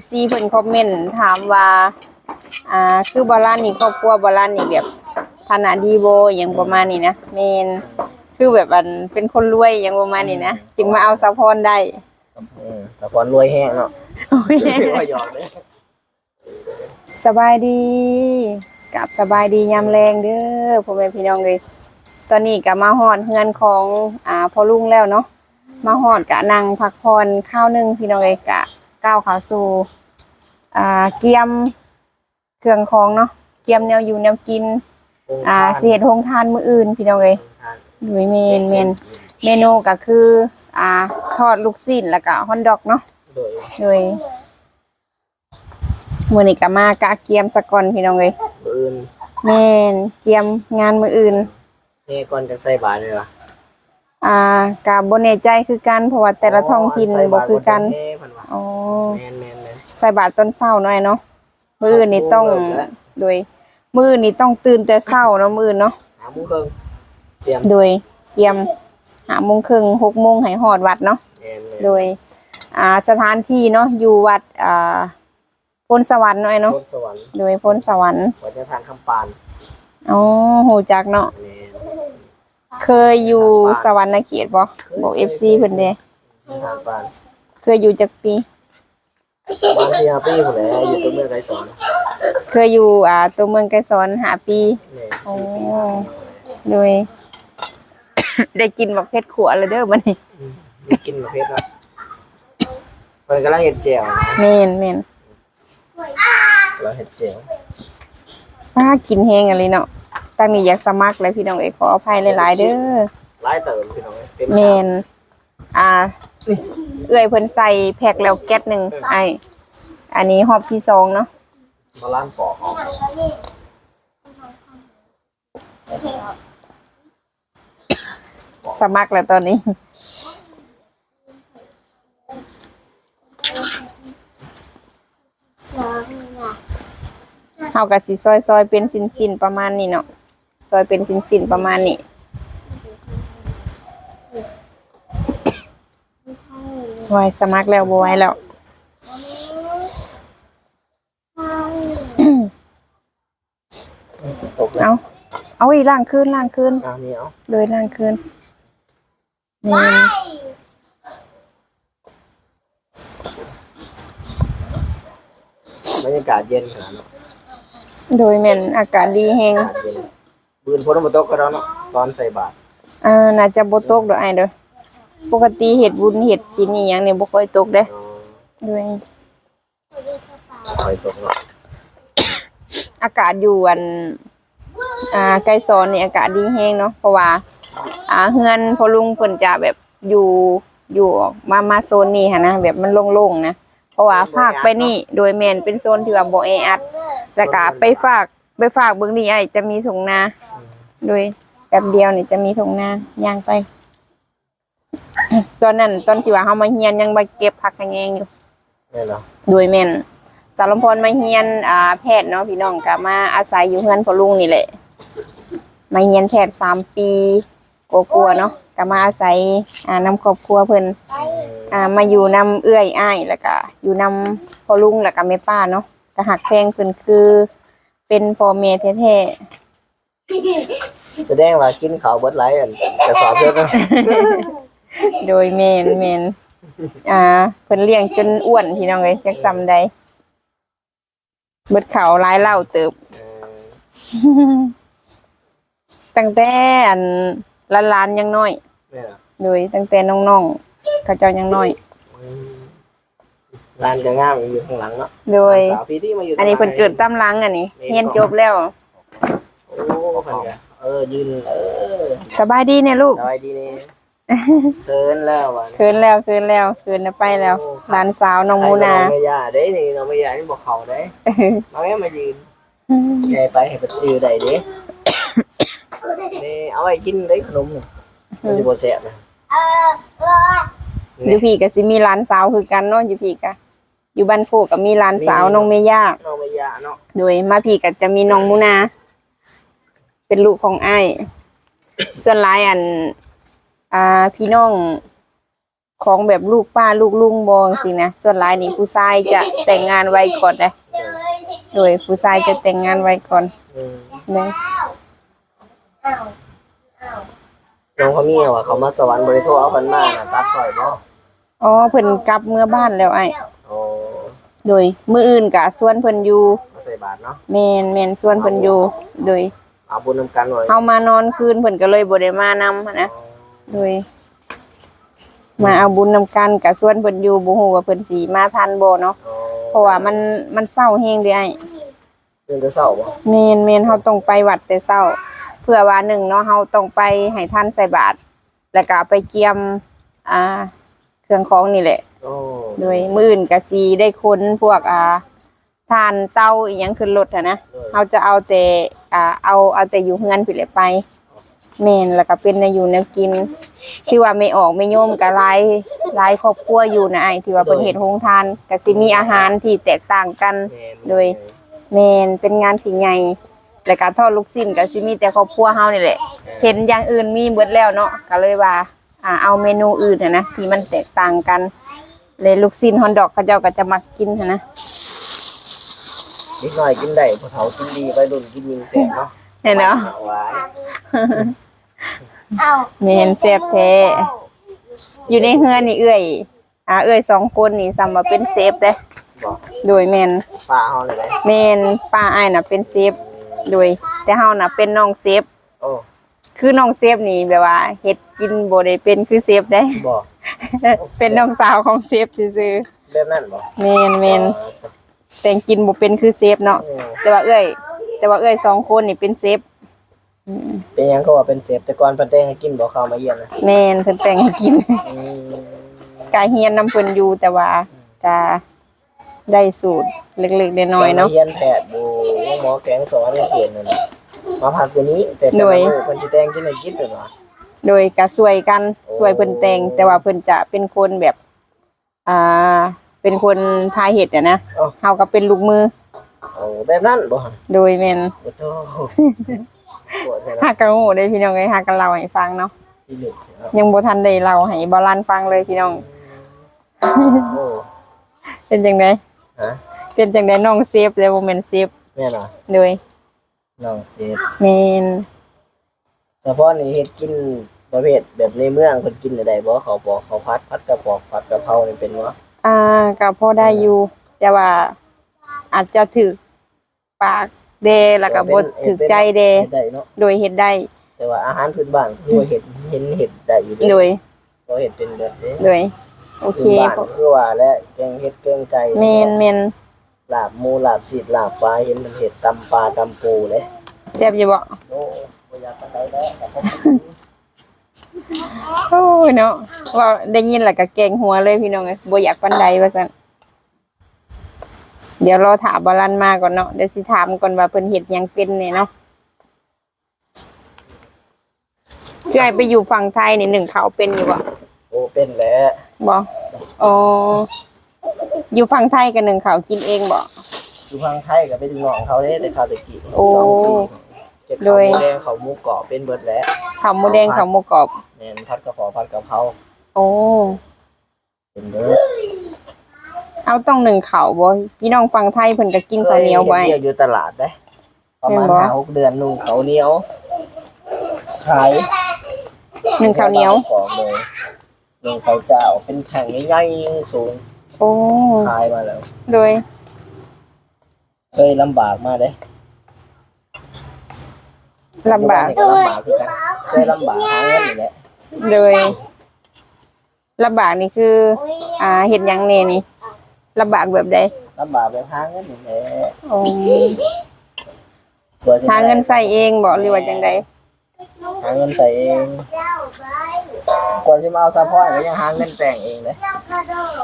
FC เพิ่นคอมเมนต์ถามว่า อ่า คือบอลลานนี่ครอบครัวบอลลานนี่แบบฐานะดีโบอหย่างประมาณนี้นะแมนคือแบบอันเป็นคนรวยอย่างประมาณนี้นะจึงมาเอาสะพรได้เออสะพอนรวยแห้งเนาะโอ้ยว่าหยอกเลยสบายดีกับสบายดียามแรงเด้อพ่อแม่พี่น้องเลยตอนนี้ก็มาฮอดเฮือนของอ่าพ่อลุงแล้วเนาะมาฮอดกะนั่งพักผ่อนข้าวหนึงพี่น้องเลยกะ ก้าวเข้าสู่อ่าเกียมเครื่องของเนาะเกียมแนวอยู่แนวกิน อ่าสิเฮ็ดโรงทานมื้ออื่นพี่น้องเลยโดยเมนเมนเมนูก็คือ อ่าทอดลูกชิ้นแล้วก็ฮอนดอกเนาะโดยโดยมื้อนี้ก็มากะเกียมสะก่อนพี่น้องเอ้ยอื่นแม่นเกียมงานมื้ออื่นเน่ก่อนจะใส่บาตรเลยวะอ่ากะบ่แน่ใจคือกันเพราะว่าแต่ละท้องถิ่นบ่คือกัน แม่นแม่นแม่นใส่บาตรตอนเช้าหน่อยเนาะมื้ออื่นนี่ต้องเริ่มแล้วโดย มื้ออื่นนี่ต้องตื่นแต่เช้าเนาะมื้ออื่นเนาะหาโมุ้งครึ่งเตรียมโดยเกียม5:30น6:00นให้ฮอดวัดเนาะแม่นแม่นโดย อ่าสถานที่เนาะอยู่วัดอ่าพลสวรรค์หน่อยเนาะบนสวรรค์โดยพลสวรรค์วัดยะทานคำปานอ๋อโหจักเนาะแม่นเคยอยู่สวรรค์เขตบ่บอก FC เพิ่นเด้ทางปานเคยอยู่จักปี บางทีอาปี้ผมแหละอยู่ตัวเมืองไกรสอนเคยอยู่อ่าตัวเมืองไกรสอนหาปีแม่นโอ้สี่ปีโดย ได้กินบักเพชรขัวแล้วเด้อบัดนี้มีกินประเภทละมันกำลังเห็ดแจ่วนะแม่นแม่นเราเห็ดแจ่วป้ากินแฮงอะไรเนาะตั้งนี้อยากสมัครเลยพี่น้องเอยขออภัยหลายๆเด้อ ไล่เติมพี่น้องเอ้ยเต็มแม่ชามนอ่า เอื้อยเพิ่นใส่แพ็คแล้วแก๊สหนึงไอ้อันนี้หอบที่สองเนาะมาล้านปอกออกสมัครแล้วตอนนี้ เฮาก็สิซอยซอยๆเป็นสินๆประมาณนี้เนาะซอยเป็นสินๆประมาณนี้ ไว้สมัครแล้วบ่ไหว้แล้วตกแล้วเอาเอาอีกล่างคืนล่างคืนน้ำเหนียวเลยล่างคืนนี่บรรยากาศเย็นขนาดนั้นโดยแม่นอากาศดีแฮงอากาศเย็นบืนพ้นมาตกก็แล้วเนาะตอนใส่บาตรอ่าน่าจะบ่ตกดอกไอ้เด้อ ปกติเฮ็ดบุญเฮ็ดศีลอีหยังนี่บ่ค่อยตกเด้อ๋อโดยคอยตกเนาะอากาศอยู่อัน อ่าไกลซอนนี่อากาศดีแฮงเนาะเพราะว่า อ่าเฮือนพ่อลุงเพิ่นจะแบบอยู่อยู่มามาโซนนี้หั่นนะแบบมันโล่งๆนะเพราะว่าฝากไปนี่ โดยแม่นเป็นโซนที่ว่าบ่แออัดแล้วก็ไปฝากไปฝากเบิ่งนี่ไอ้จะมีถุงนาโดยแป๊บเดียวนี่จะมีถุงนาย่างไป ตอนนั้นตอนที่ว่าเฮามาเฮียนยังบ่เก็บผักขะแงงอยู่นี่เนาะโดยแม่นสารมพรมาเฮียนอ่าแพทย์เนาะพี่น้องก็มาอาศัยอยู่เฮือนพ่อลุงนี่แหละมาเฮียนแพทย์สามปีกลัวาๆเนาะก็มาอาศัยอ่านำครอบครัวเพิ่นอ่ามาอยู่นำเอื้อยอ้ายแล้วก็อยู่นำพ่อลุงแล้วก็แม่ป้าเนาะก็หักแพงเพิ่นคือ เป็นพ่อแม่แท้แสดงว่ากินข้าวเบิดไหลายอันกระสอบเยอะเนาะๆ โดยแม่นแม่นอ่าเพิ่นเลี้ยงจนอ้วนพี่น้องเอ้ยจักซำใดเบิดเขาวหลายเหล้าเติบเออตั้งแต่อันหลานๆยังน้อยนี่เนาะโดยตั้งแต่น้องๆเขาเจ้ายังน้อยอืมร้านจะงามอยู่ข้างหลังเนาะโดยสาวพี่ที่มาอยู่อันนี้เพิ่นเกิดตามหลังอันนี้เรียนจบแล้วโอ้เพิ่นก็เออยืนเออสบายดีเนี่ยลูกสบายดีนี่ เทินแล้ววันคืนแล้วคืนแล้วคืนไปแล้วหลานสาวน้องมูนาใครก็น้องไม่ยาได้นี่น้องไม่ยานี่บอกเขาได้น้องแม่มายืนใหญ่ไปให้เป็นจือได้เด้นี่เอาไว้กินได้ขนมนี่มันจะบ่แซ่บนะอยู่พี่ก็สิมีหลานสาวคือกันเนาะอยู่พี่ก็อยู่บ้านโคกก็มีหลานสาวน้องเมย่าน้องไม่ยาเนาะโดยมาพี่ก็จะมีน้องมูนา เป็นลูกของอ้ายส่วนหลายอัน อ่า พี่น้องของแบบลูกป้าลูกลุงบองสินะส่วนหลายนี่ผู้ชายจะแต่งงานไว้ก่อนนะโดยผู้ชายจะแต่งงานไว้ก่อนอืมนะน้องเขามีว่าเขามาสวรรค์บริโภคเอาเพันมาน่ะตัดสอยบ่อ๋อเพิ่นกลับเมื่อบ้านแล้วไอ้โอ้โดยมื้ออื่นกะส่วนเพิ่นอยู่มาใส่บาทเนาะแม่นแม่นส่วนเพิ่นอยู่โดยเอาบุญนำกันหน่อยเฮามานอนคืนเพิ่นก็เลยบ่ได้มานำหั้นนะ โดย มาเอาบุญนำกันกะส่วนเพิ่นอยู่บ่ฮู้ว่าเพิ่นสิมาทันบ่เนาะโอ้เพราะว่ามันมันเศร้าแฮงเด้ไอ้เรื่องจะเศร้าบ่เมนเมนเฮาต้องไปวัดแต่เช้า เพื่อว่าหนึ่งเนาะเฮาต้องไปให้ท่านใส่บาตรแล้วก็ไปเกียม อ่า เครื่องของนี่แหละ โอ้โดยมื้ออื่นก็สิได้คนพวกอ่าทานเต้าอีหยังขึ้นรถอะนะเฮาจะเอาแต่อ่าเอาเอาแต่อยู่เฮือนพี่แหละไป แม่นแล้วก็เป็นในอยู่แนวกิน ที่ว่าไม่ออกไม่โยมก็หลายหลายครอบครัวอยู่นะไอ้ที่ว่าเพิ่นเฮ็ดโรงทานก็สิมีอาหารที่แตกต่างกันแม่นโดยแมนเป็นงานที่ใหญ่แล้วก็ทอดลูกชิ้นก็สิมีแต่ครอบครัวเฮานี่แหละ เห็นอย่างอื่นมีเบิดแล้วเนาะก็เลยว่าอ่าเอาเมนูอื่นน่ะนะที่มันแตกต่างกัน เลยลูกชิ้นฮอนดอกเขาเจ้าก็จะมักกินหั้นนะนิดหน่อยกินได้ผู้เฒ่ากินดีไปรุ่นกินยิงแซ่บเนาะเห็นเนาะ หวายแมนแซ่บแท้อยู่ในเฮือนนี่เอื้อยอ่าเอื้อยสองคนนี่ซ้ำว่าเป็นเซฟเด้บอกโดยแมนป้าเฮาเลยได้แมนป้าอ้ายน่ะเป็นเซฟโดย แต่เฮาน่ะเป็นน้องเซฟโอ้คือน้องเซฟนี่แบบว่าเฮ็ดกินบ่ได้เป็นคือเซฟได้ บอกเป็นน้องสาวของเซฟซื่อเริ่มนั่นบอกๆแมนแมนแต่งกินบ่เป็นคือเซฟเนาะโอ้แต่ว่าเอ้ยแต่ว่าเอ้ยสองคนนี่เป็นเซฟอืม เป็นหยังก็ว่าเป็นเสพแต่ก่อนเพิ่นแต่งให้กินบ่เข้ามาเยี่ยมนะแมนเพิ่นแต่งให้กิน อืมกาเฮียนนำเพิ่นอยู่แต่ว่ากาได้สูตรเล็กๆน้อยๆเนาะมเยี่ยนแพทย์ดูหมอแกงสอนเขียนนั่นน่ะมาพักตัวนี้ แต่แต่โดละยมื้อเพิ่นสิแต่งกินให้กินเด้อว่า โดยกะช่วยกันช่วยเพิ่นแต่งแต่ว่าเพิ่นจะเป็นคนแบบอ่าเป็นคนพาเฮ็ดอะนะเอ้าเฮาก็เป็นลูกมือ โอ้แบบนั้นบ่ฮะโดยแม่นโอ้โธ่ ปวดแท้นะฮักกะโง่ได้พี่น้องเอ้ยฮักกันเล่าให้ฟังเนาะพี่ลึกเนาะยังบ่ทันได้เล่าให้บ่ลันฟังเลยพี่น้อง โอ้เป็นจังได๋ฮะเป็นจังไดน้องเซฟแล้วบ่แม่นเซฟแม่นบ่โดยน้องเสพแม่นเฉพาะนี่เฮ็ดกินประเภทแบบในเมืองเพิ่นกินได้บ่เขาบอกเขาพัดพัดกระปอกพัดกะเพรานี่เป็นบ่อ่าก็พอได้อยู่ แต่ว่าอาจจะถึกปาก เดแล้วก็บ่ถึกใจเดเฮ็ดได้เนาะโดยเฮ็ดได้ แต่ว่าอาหารพื้นบ้านคือว่าเห็ดเห็นเห็ดได้อยู่โดยเราเห็ดเป็นแบบนี้โดยโอเคพื้นบ้านคือว่าและแกงเห็ดแกงไก่แมนแมนลาบหมูลาบฉีดลาบปลาเห็นมันเห็ดตำปลาตำปูเลยแซ่บอยู่บ่โอ้บ่อยากปานใดแล้วแต่ผมโอ้ยเนาะว่าได้ยินแล้วก็แกงหัวเลยพี่น้องเอ้ยบ่อยากปานใดว่าซั่น เดี๋ยวรอถามบาลันมาก่อนเนาะเดี๋ยวสิถามก่อนว่าเพิ่นเฮ็ดหยังเป็นเนี่ยเนาะช่วยไปอยู่ฝั่งไทยนี่หนึ่งเขาวเป็นอยู่บ่โอ้เป็นแล้วบ่อ๋ออยู่ฝั่งไทยกันหนึ่งเขาวกินเองบ่ อยู่พังไทยก็เป็นน้องเขาเด้แต่เขาตะกี้โอ้สองปีเก็บโดเขายหมูแดงเขาหมูกรอบเป็นเบิดแล้วข้าวหมูแดงข้าวหมูกรอบ แม่นผัดกระเพราผัดกะเพราโอ้เป็นเบิด เอาต้องหนึ่งเขาวบ่พี่น้องฝั่งไทยเพิ่นก็กินข้าวเหนียวบ่คไอ้เฮ็ดเรีกอยู่ตลาดเด้ประมาณแม่นบ่ห้าหกเดือนนุ่งเขาวเหนียว ขายหนึ่งข้าวเหนียวของเลยหนึ่งข้าวเจ้าเป็นแผ่งใหญ่ๆสูงโอ้ขายมาแล้วโดยเคยลำบากมาเด้ลำบากเดี๋ยวนี้ก็ลำบากคือกันเคยลำบากหาเงินนี่แหละโดยลำบากนี่คือ อ่าเห็นยังเน่นี่ ลำบากแบบใดลำบากไปหาเงินนี่แหละโอ้กว่าสิหาเงินใส่เองบ่หรือว่าจังใดหาเงินใส่เองกว่าสิมาเอาซัพพอร์ตก็ยังหาเงินแต่งเองเลย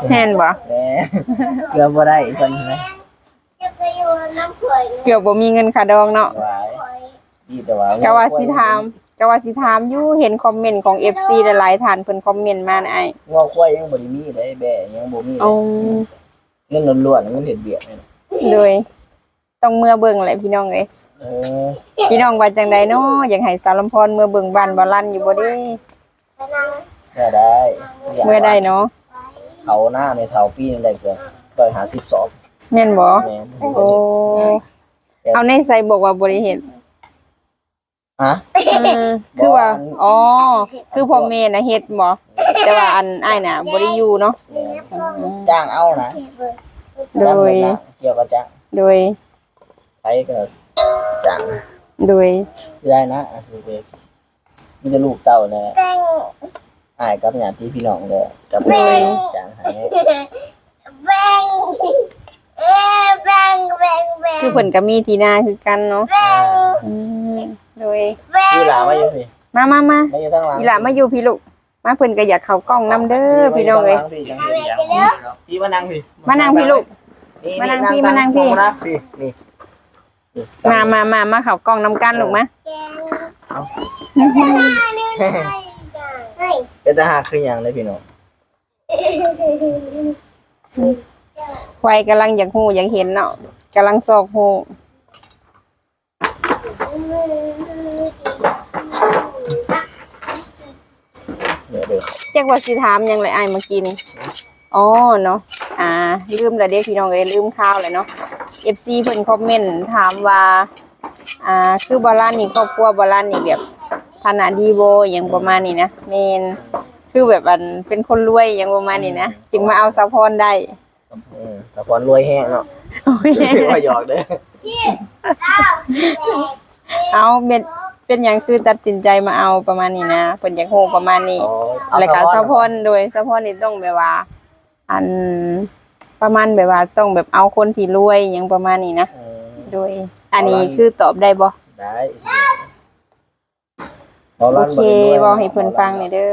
แม่นบ่แหมเกือบบ่ได้อีกคนนะเกือบบ่มีเงินค่าดองเนาะหวายดีแต่ว่าก็ว่าสิถามก็ว่าสิถามอยู่เห็นคอมเมนต์ของ FC หลายๆท่านเพิ่นคอมเมนต์มานะไอ้งอกล้วยยังบ่ได้มีเลยแบะยังบ่มีเลย เอา เงินล้วนๆเงินเห็ดเบียดนี่นะโดย ต้องเมื่อเบิ่งแหละพี่น้องเอ้ยเออพี่น้องว่าจังใดเนาะอยากให้สารลำพรเมื่อเบิ่งบ้านบ่ลั่นอยู่บ่เด้เมื่อได้เมื่อได้เนาะเขาหน้าในเท่าปีนึงได้เกินร้อยหาสิบสองแม่นบ่แม่นโอ้เอาในไซบอกว่าบ่ได้เฮ็ดฮะอืมคือว่าอ๋อคือพ่อแม่น่ะเฮ็ดบ่ แต่ว่าอันอ้ายน่ะบ่ได้อยู่เนาะแม่นจ้างเอานะโดจ้างยเงินนะเกี่ยวกับจ้างโดยใช้ก็จ้างโดยได้นะอาสุเบกมีแต่ลูกเต้าเนี่ยอายกับญาติพี่น้องเลยกับแม่จ้างให้คือเพิ่นก็มีที่นาคือกันเนาะอืมโดยพี่หลามาอยู่พี่มามามามาอยู่ทั้งหลังอีหล่ามาอยู่พี่ลูก มาเพิ่นก็อยากเข้ากล้องนํเด้อพี่น้องเอ้ยพี่จังเสียงพี่มานั่งพี่มานั่งพี่ลูก มานั่งพี่มานั่งพี่มาพี่นี่นี่มามามามาเข้ากล้องนํกันลูกมาเป็นทหารคืออย่างเลยพี่น้องควายกำลังอยากฮู้อยากเห็นเนาะกำลังซอกฮู้ เดี๋ยวเดี๋ยวจักว่าสิถามหยังเลยอ้ายเมื่อกี้นี่อ๋อเนาะอ่าลืมแล้วเด้พี่น้องเอ้ยลืมข่าวเลยเนาะ FC เพิ่นคอมเมนต์ถามว่าอ่าคือบอลานนี่ครอบครัวบอลานนี่แบบฐานะดีโบอหย่างประมาณนี้นะแม่นคือแบบอันเป็นคนรวยอหย่างประมาณนี้นะจึงมาเอาซัพพอร์ตได้อืมสปอนรวยแห้งเนาะโอ้ยว่าหยอกเด้อเอาเป็น เป็นอย่างคือตัดสินใจมาเอาประมาณนี้นะเพิ่นอยากโฮประมาณนี้อ๋อเอาแล้วก็สซัพปพอร์ตโดยซัพพอร์ตนี่ต้องแบบว่า อันประมาณแบบว่าต้องแบบเอาคนที่รวยอหย่างประมาณนี้นะอืมโดย อันนี้คือตอบได้บ่ได้สิโอเคเว้าให้เพิ่นฟังหน่อยเด้อ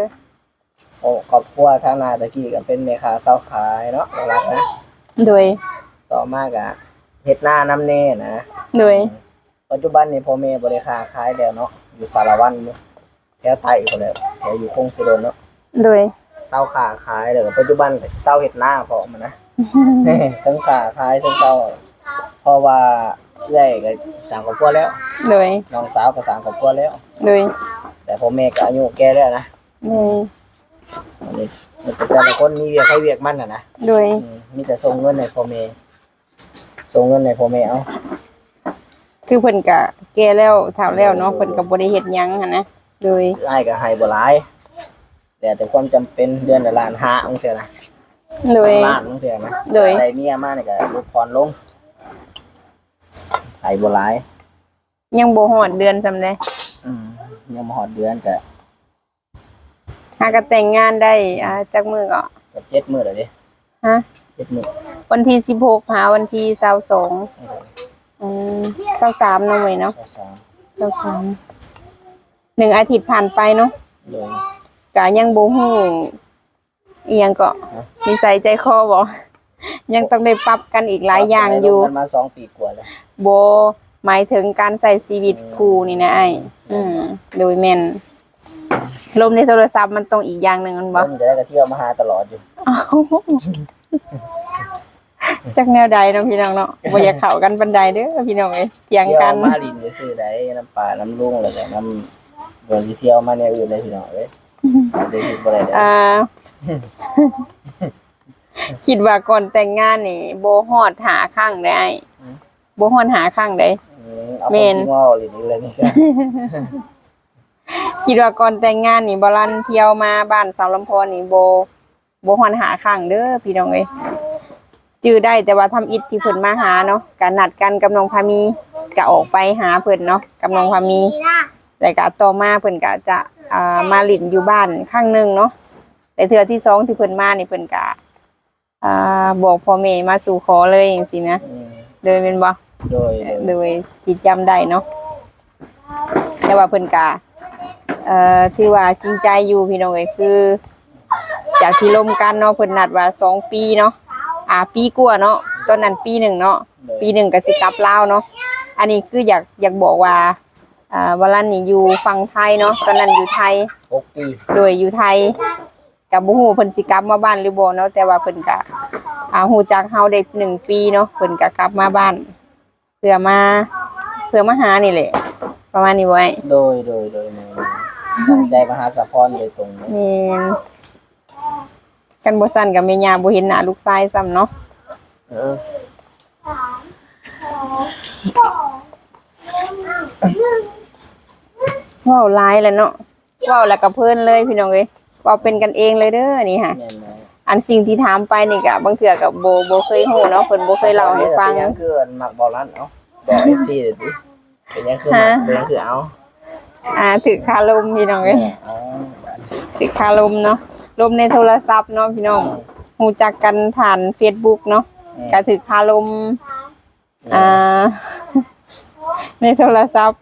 โอ้ครอบครัวทางนาตะกี้ก็เป็นแม่ค้าเช้าขายเนาะรักนะโดย ต่อมากอะเฮ็ดหน้าน้ำเน่นะโดย ปัจจุบันนี่พ่อแม่บริค้าขายแล้วเนาะอยู่สารวันอยู่แถวไต้ก็แล้วแถวอยู่คงสิโดนเนาะโดยเศร้าขาขายแล้วก็ปัจจุบันก็สิเศร้าเฮ็ดหน้าพอมันนะทั้งขาขายทั้งเศร้าเพราะว่าเอื้อยก็สร้างครอบครัวแล้วโดยน้องสาวก็สร้างครอบครัวแล้วโดยแต่พ่อแม่ก็อายุแก่แล้วนะโดยอันนี้มันก็แต่ละคนมีเวียกให้เวียกมันน่ะนะโดยอืมมีแต่ส่งเงินให้พ่อแม่ส่งเงินให้พ่อแม่เอา คือเพิ่นก็แก่แล้วเฒ่าแล้วเนาะเพิ่นก็บ่ได้เฮ็ดหยังหันนะโดยอ้ายก็ให้บ่หลายแต่แต่ความจำเป็นเดือนละล้านห้าองเสียนะโดย ล้านองเสียนะโดย ได้เมียมานี่ก็ลดพรลงให้บ่หลาย ยังบ่ฮอดเดือนซำใดอืมยังบ่ฮอดเดือนก็หาก็แต่งงานได้อ่าจักมื้อก็เกือบเจ็ดมื้อแล้วเด้ฮะ เจ็ดมื้อวันที่16หาวันที่22 อืม23เนาะเว้ยเนาะสาม23หนึ่งอาทิตย์ผ่านไปเนาะโดยก็ยังบ่ฮู้อีหยังก็นิสัยใจคอบ่ยังต้องได้ปรับกันอีกหลายอย่างอยู่มันมาสองปีกว่าแล้วโบหมายถึงการใส่ชีวิตครูนี่นะไอ้อืมโดยแม่นลมในโทรศัพท์มันต้องอีกอย่างหนึ่งมันบ่มันจะได้ก็เที่ยวมาหาตลอดอยู่อ้าว จักแนวใดเนาะพี่น้องเนาะบ่อยากเข้ากันบันไดเด้อพี่น้องเอ้ยเถียงเที่ยกัวนมาลินไปซื้อได้น้ำปลาน้ำลุงแล้วก็น้ำเบิ่งที่เที่ยวมาเนี่ยอื่นเลยพี่น้องเอ้ยได้คิดบ่ได้เด้ออ่าคิดว่าก่อนแต่งงานนี่โบฮอดหาข้างได้โบฮอดหาข้างได้อืมเอาแม่คนนจริงว่าลินนี่เลยนี่ก็คิดว่าก่อนแต่งงานนี่บรันเที่ยวมาบ้านสาวลำพอนี่โบโบฮอนหาข้างเด้อพี่น้องเอ้ย จื้อได้แต่ว่าทำอิฐที่เพิ่นมาหาเนาะการนัดกันกับน้องพามีก็ออกไปหาเพิ่นเนาะกับน้องพามีแล้วก็ต่อมาเพิ่นก็จะอ่ามาหลินอยู่บ้านข้างหนึงเนาะแต่เทื่อที่สองที่เพิ่นมานี่เพิ่นก็อ่าบอกพ่อแม่มาสู่ขอเลยจังซี่นะอืมโดยเป็นบ่โดยโดยโดยที่จำได้เนาะแต่ว่าเพิ่นกะเอ่อที่ว่าจริงใจอยู่พี่น้องเอ้ยคือ จากที่ล่มกันเนาะเพิ่นนัดว่าสองปีเนาะ อ่าปีกว่าเนาะตอนนั้นปีหนึ่งเนาะปีหนึ่งก็สิกลับลาวเนาะอันนี้คืออยากอยากบอกว่าอ่าวันนั้นนี่อยู่ฝั่งไทยเนาะตอนนั้นอยู่ไทยหกปีโดยอยู่ไทยกับบ่ฮู้เพิ่นสิกลับมาบ้านหรือบ่เนาะแต่ว่าเพิ่นก็อ่าฮู้จักเฮาได้หนึ่งปีเนาะเพิ่นก็กลับมาบ้านเพื่อมาเพื่อมาหานี่แหละ ประมาณนี้ไว้โดยโดยโดยแม่นตั้งใจมาหาสะพรโดยตรงเลยแม่น กันบ่สั่นกับแม่ย่าบ่เห็นหน้าลูกชายซ้ำเนาะเออเว้าหลายแล้วเนาะเว้าแล้วก็เพลินเลยพี่น้องเอ้ยเว้าเป็นกันเองเลยเด้อนี่ค่ะ แม่นเลยอันสิ่งที่ถามไปนี่ก็บางเทื่อก็บ่บ่เคยฮู้เนาะเพิ่นบ่เคยเล่าให้ฟังเป็นหยังคือมักบอลลันเอ้าบอก FC เด้อติเป็นหยังคือมักฮะ เป็นหยังคือเอาอ่าถือคาลมพี่น้องเอ้ยเอา ถือคาลมเนาะลมในโทรศัพท์เนาะพี่น้องฮู้จักกันผ่าน Facebook เนาะอืมก็ถือคาลมอ่า ในโทรศัพท์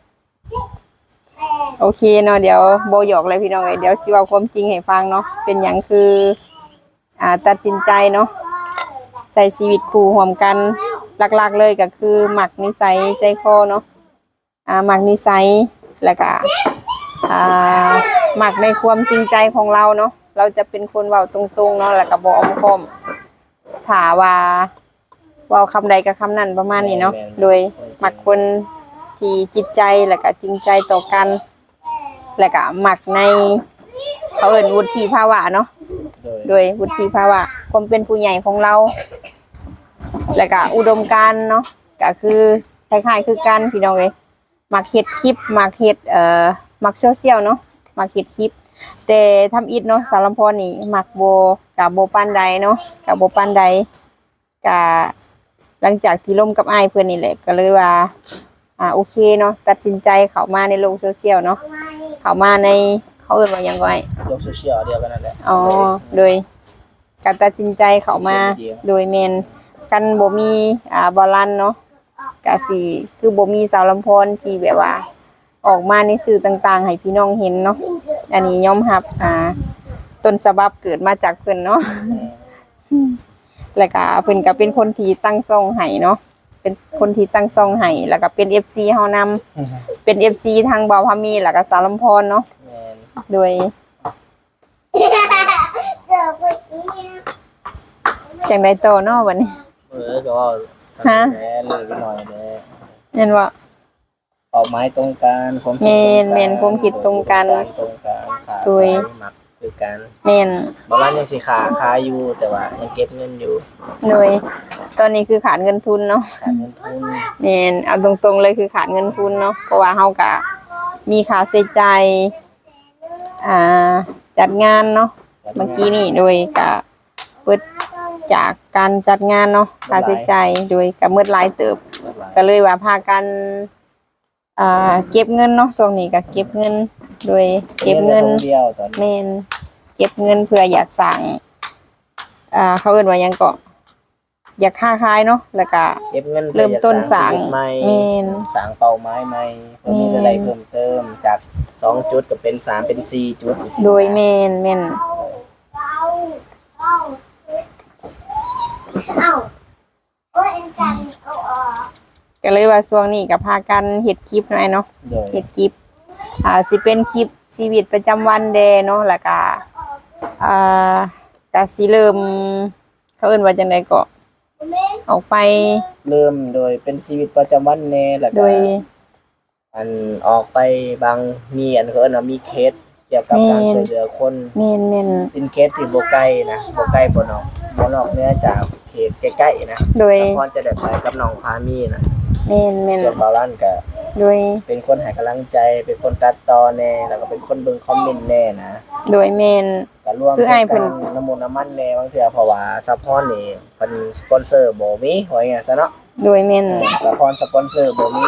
โอเคเนาะเดี๋ยวโบหยอกเลยพี่น้องเอ้ยเดี๋ยวสิเว่าความจริงให้ฟังเนาะเป็นอย่างคือ อ่าตัดสินใจเนาะใส่ชีวิตคู่ร่วมกันหลักๆเลยก็คือหมักนิสัยใจคอเนาะอ่าหมักนิสัยแล้วก็อ่า หมักในความจริงใจของเราเนาะเราจะเป็นคนเว้าตรงๆเนาะแล้วก็บ่อ้อมค้อมถาว่าเว่าคำใดกับคำนั้นประมาณนี้เนาะโดยมักคนที่จิตใจแล้วก็จริงใจต่อกัน แล้วก็มักในเขาเอิ้นวุฒิภาวะเนาะโดยโดยวุฒิภาวะความเป็นผู้ใหญ่ของเรา แล้วก็อุดมการณ์เนาะก็คือคล้ายๆคือกันพี่น้องเอ้ยมักเฮ็ดคลิปมักเฮ็ดเอ่อมักโซเชียลเนาะ มักเฮ็ดคลิป แต่ทำอิฐเนาะสารลำพรนี่มักโบกับโบปานใดเนาะกับโบปานใดกะหลังจากที่ล่มกับอ้ายเพื่อนนี่แหละก็เลยว่า อ่าโอเคเนาะตัดสินใจเข้ามาในโลกโซเชียลเนาะเข้ามาในเขาเอ่นว่าหยังไงโลกโซเชียลเดียวกันนั่นแหละอ๋อโดยการตัดสินใจเข้ามาโดยเมนกันบ่มีอ่าบอลันเนาะกะสิคือบ่มีสาวลำพรที่แบบว่า ออกมาในสื่อต่างๆ ให้พี่น้องเห็นเนาะอันนี้ยอมรับอ่าต้นฉบับเกิดมาจากเพิ่นเนาะแล้วก็เพิ่นก็เป็นคนที่ตั้งซ่องให้เนาะเป็นคนที่ตั้งซ่องให้แล้วก็เป็น FC เฮานำเป็น FC ทางบ่าวพามีแล้วก็สาวลำพรเนาะแม่นโดยจังไดโตเนาะวันนี้เออก็ว่าสักฮะแหน่เลยไปหน่อยแหน่เห็นว่า เป้าหมายตรงกันความคิดแม่นตรงแม่นความคิดตรงกันตรงกันขาโดยมักคือกันแม่นบางร้านยังสิขาคาอยู่แต่ว่ายังเก็บเงินอยู่โดยตอนนี้คือขาดเงินทุนเนาะขาดเงินทุนแม่นเอาตรงๆเลยคือขาดเงินทุนเนาะเพราะว่าเฮาก็มีค่าใช้จ่ายอ่าจัดงานเนาะเมื่อกี้นี่โดยก็เปิดจากการจัดงานเนาะค่าใช้จ่ายโดยก็เมื่อหลายเติบ ก็เลยว่าพากัน อ่าเก็บเงินเนาะช่วงนี้ก็เก็บเงิน โดยเก็บเงินเดียวตอนนี้แม่นเก็บเงินเพื่ออยากสั่งอ่าเขาเอิ้นว่าหยังก็อยากค้าขายเนาะแล้วก็ เก็บเงินเริ่มต้นสร้างชีวิตใหม่แม่นสร้างเป้าหมายใหม่เพื่อมีแม่นอะไรเพิ่มเติมจากสองจุดก็เป็นสามเป็นสี่จุดสิโดยแม่นแม่นเอาโอ้ยอันจันเอาออก ก็เลยว่าช่วงนี้ก็พากันเฮ็ดคลิปหน่อยเนาะโดยเฮ็ดคลิปอ่าสิเป็นคลิปชีวิตประจำวันเดเนาะแล้วก็อ่าก็สิเริ่มเขาเอิ้นว่าจังไดก็แม่ออกไปเริ่มโดยเป็นชีวิตประจำวันแน่แล้วโดก็ย อันออกไปบางมีอันเขาเอิ้นว่ามีเคสเกี่ยวกับการแม่นช่วยเหลือคน แม่นแม่นเป็นเคสที่บ่ใกล้นะบ่ใกล้บ่นอกบ่นอกเหนือจากเขตใกล้ๆนะโดยพรจะได้ไปกับน้องพามีนะ แม่นแม่นส่วนบาลันก็โดยเป็นคนให้กำลังใจ เป็นคนตัดต่อแน่แล้วก็เป็นคนเบิ่งคอมเมนต์แน่นะโดยแม่น ก็ร่วมคืออ้ายเพิ่น กัน้ำมันต์น้ำมันแน่บางเทื่อเพราะว่าซัพพอร์ตนี่เพิ่นสปอนเซอร์บ่มีว่าอย่างซะเนาะ โดยแม่นซัพพอร์ตสปอนเซอร์บ่มี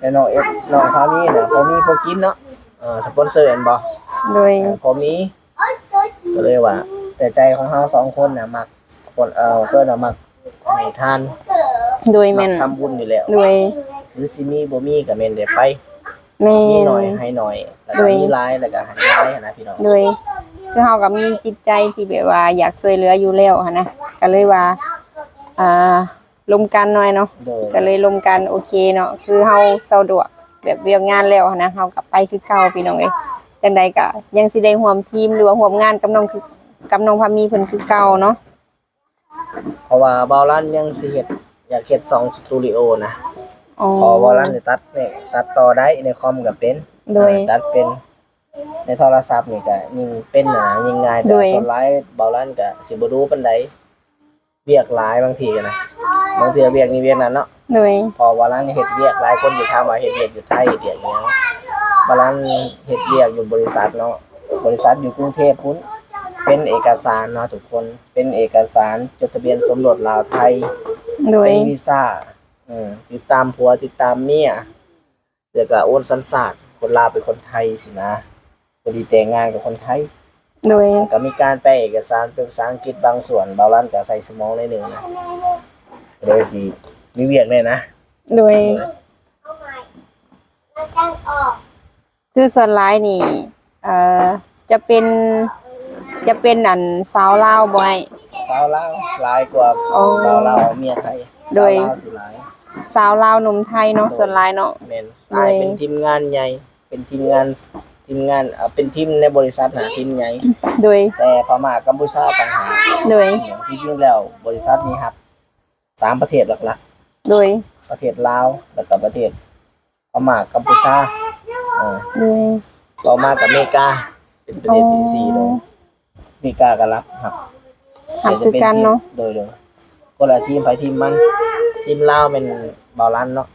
แล้วน้องเอฟน้องพามีน่ะพอมีพอกินเนาะเออสปอนเซอร์เห็นบ่โดยพอมีโอ้ยตัวขี้ก็เลยว่า แต่ใจของเฮาสองคนน่ะมักสปอนเอ่อเพิ่นน่ะมักให้ทาน โดยมัแม่กนทำบุญอยู่แล้วโดยคือสิมีบ่มีก็แม่นได้ไปแม่มีนหน่อยให้หน่อยแล้วก็โดยมีหลายแล้วก็ให้หลายหั้นนะพี่น้องโดยคือเฮาก็มีจิตใจที่แบบว่าอยากช่วยเหลืออยู่แล้วหันนะก็เลยว่าอ่าลมกันหน่อยเนาะโดยก็เลยลมกันโอเคเนาะคือเฮาสะดวกแบบเวียกงานแล้วหั้นนะเฮาก็ไปคือเก่าพี่น้องเอ้ยจังใดก็ยังสิได้ร่วมทีมหรือว่าร่วมงานกับน้องคือกับน้องพามีเพิ่นคือเก่าเนาะเพราะว่าบาลันยังสิเฮ็ด อยากเฮ็ดสองสตูดิโอนะอ๋อ พอบาลันนี่ตัดเนี่ยตัดต่อได้ในคอมก็เป็นโดย อ่าตัดเป็น ในโทรศัพท์นี่ก็ยิงเป็นนะยิงง่ายแต่โดย ส่วนร้ายเบาลั่นก็สิบ่รู้ปานใดเวียกหลายบางทีก็นะบางทีเวียกนี่เวียกนั้นเนาะ โดย พอวาลันเฮ็ดเวียกหลายคนอยู่ทางว่าเฮ็ดเวียกอยู่ไทยเฮ็ดเวียกหยังวาลันเฮ็ดเวียกอยู่บริษัทเนาะบริษัทอยู่กรุงเทพพุ่นเป็นเอกสารเนาะทุกคนเป็นเอกสารจดทะเบียนสมรสลาวไทย โดย เป็นวีซ่าอืมติดตามผัวติดตามเมียเดี๋ยวก็โอนสัญชาติคนลาวเป็นคนไทยสินะพอดีแต่งงานกับคนไทย โดย ก็มีการแปลเอกสารเป็นภาษาอังกฤษบางส่วนบาลันก็ใส่สมองในหนึ่งนะเลยสิมีเวียกเลยนะโดยเอาใหม่เราตั้งออกคือส่วนร้ายนี่ เอ่อ จะเป็น จะเป็นอันสาวลาวบ่อย สาวลาวหลายกว่าอ๋อสาวลาวเมียไทยโดย สาวลาวสิหลายสาวลาวหนุ่มไทยเนาะส่วนร้ายเนาะ แม่นหลายโดย เป็นทีมงานใหญ่ เป็นทีมงานทีมงานเอ่อเป็นทีมในบริษัทหาทีมใหญ่ โดยแต่พม่ากัมพูชาต่างหากโดยที่จริงแล้วบริษัทนี้ครับสามประเทศหลักโดยๆ ประเทศลาวแล้วก็ประเทศพม่ากัมพูชาอ่า โดย ต่อมากับอเมริกาเป็นประเทศที่สี่เลยอเมริกาก็รับครับ ทำคือกันเนาะ โดยโดยคนละทีมไปทีมมันทีมลาวเป็นบอลลันเนาะ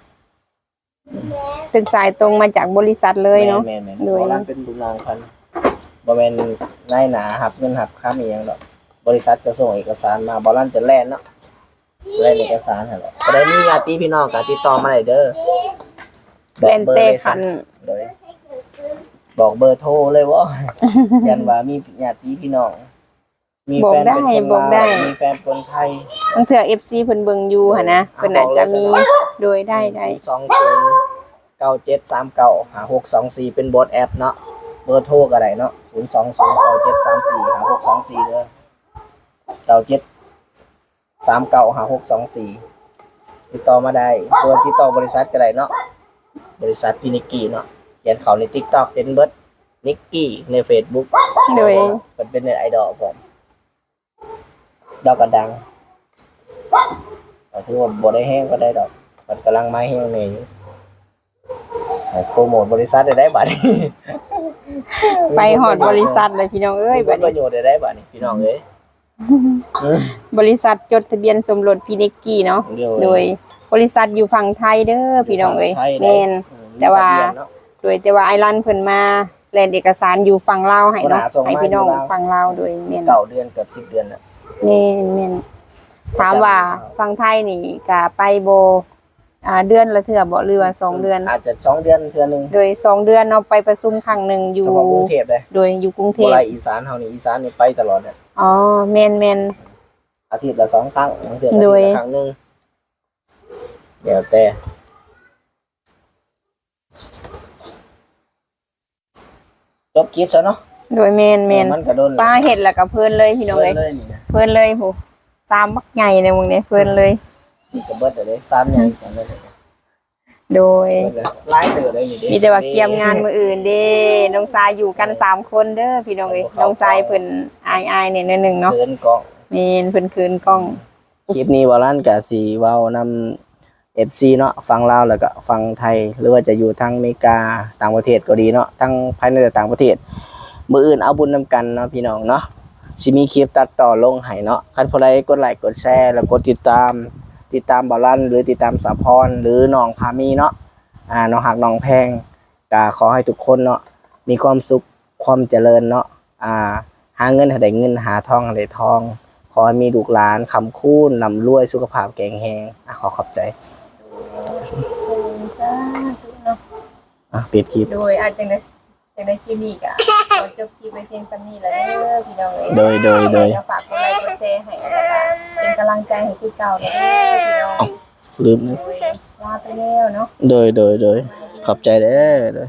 เป็นสายตรงมาจากบริษัทเลยเนาะแม่นแม่นโดบยอลลันเป็นบุญรางพันบ่แม่นนายหนาหับเงินหับค่ามีหยังดอกบริษัทจะส่งเอกสารมาบอลลันจะแล่นเนาะแล่นเอกสารหั่นแหละก็ได้มีญาติพี่น้องก็ติดต่อมาได้เด้อเล่นเตะขันโดยบอกเบอร์โทรเลยว่ายันว่ามีญาติพี่น้อง มีแฟนเป็นคนบอกลาได้วมีแฟนคนไทยบางเถื่อ FC เพิ่นเบิ่งอยู่หั่นนะเพิ่นอาจจะมีโดยได้ได้สองศูนย์เก้าเจ็ดสามเก้าหาหกสองสี่เป็นบทแอปเนาะเบอร์โทรก็ได้เนาะศูนย์สองศูนย์เก้าเจ็ดสามสี่หาหกสองสี่เด้อเก้าเจ็ดสามเก้าหาหกสองสี่ติดต่อมาได้ตัวติดต่อบริษัทก็ได้เนาะบริษัทพินิกกี้เนาะเขียนเขาในทิกตอกเป็นเบิร์ดนิกกี้ในเฟซบุ๊กโดยมันเป็นเน็ตไอดอลผม ดอกกระดังแต่ถือว่าบ่ได้แห้งก็ได้ดอก มันกำลังไม้แห้งเนี่ยอยู่ให้โปรโมทบริษัทได้ได้บัดนี้ไปหอดบริษัทเลยพี่น้องเอ้ยบับัดดปนี้ระโยชน์ได้ได้บัดนี้พี่น้องเอ้ยอืมบริษัทจดทะเบียนสมรสพี่นิกกี้เนาะเดี๋ยวโดยบริษัทอยู่ฝั่งไทยเด้อพี่น้องเอ้ยไทได้แม่นอืมแต่ว่ามีทะเบียนเนะโดยแต่ว่าไอรันเพิ่นมาแลนเอกสารอยู่ฝั่งลาวให้เนาะปัญหาส่งมาให้พี่น้องอยู่ลาวฝั่งลาวโดยแม่นเก่าเดือนเกือบสิบเดือนแล้วแม่ นแม่นถามว่าฝั่งไทยนี่ก็ไปโบอ่าเดือนละเทื่อบ่หรือว่าสองเดือน อาจจะสองเดือนเทื่อหนึงโดยสองเดือนเนาะไปประชุมครั้งหนึ่งอยู่ เฉพาะกรุงเทพเลยโดยอยู่กรุงเทบ่พไรอีสานเฮานี่อีสานนี่ไปตลอดเนี่ยอ๋อแม่นแม่นอาทิตย์ละสองครั้งบางเทื่ออาทิตโดย ย์ละครั้งหนึงเดี๋ยวแต่จบคลิปซะเนาะโดยแม่นแม่นมันก็โดนป้าเห็ดแล้วก็เพิ่นเลยพี่น้องเบิเอ้ดยเลยนี่นะ เพิ่นเลยโหสามบักใหญ่ในวงนี้เพิ่นเลยนี่ก็เบิดเลยสามอย่างกันเลยโดยเบิดเลยหลายเตือเลยนี่เด้มีแต่ว่าเกียมงานมืออื่นเด้น้องทรายอยู่กันสามคนเด้อพี่น้องเอ้ยน้องทรายเพิ่นอายอายๆเนี่ยนิดนึงเนาะเกินกองแม่นเพิ่นคืนกล้องคลิปนี้วาลันกับสีเว้านำ FC เนาะฟังลาวแล้วก็ฟังไทย หรือว่าจะอยู่ทางอเมริกาต่างประเทศก็ดีเนาะทั้งภายในและต่างประเทศมืออื่นเอาบุญนำกันเนาะพี่น้องเนาะ สิมีคลิปตัดต่อลงให้เนาะคันผู้ใดกดไลค์กดแชร์แล้วกดติดตาม ติดตามบาลันหรือติดตามสาพรหรือน้องพามีเนาะอ่าน้องหักน้องแพงก็ขอให้ทุกคนเนาะมีความสุขความเจริญเนาะอ่าหาเงินให้ได้เงินหาทองให้ได้ทอง ขอให้มีลูกหลานคำคูณลำรวยสุขภาพแข็งแรงอะขอขอบใจอะปิดคลิป โดยอาจจะ ได้จังได้คลิปนี้ก็ขอจบคลิปไว้เพียงเท่านี้แล้วเด้อพี่น้องเอ้ยโดยโดยโดยก็ฝากกดไลค์กดแชร์ให้แล้วก็เป็นกำลังใจให้คือเก่าเด้อพี่น้องลืมนะโดยลาไปแล้วเนาะ โดยโดยโดยขอบใจเด้อโดย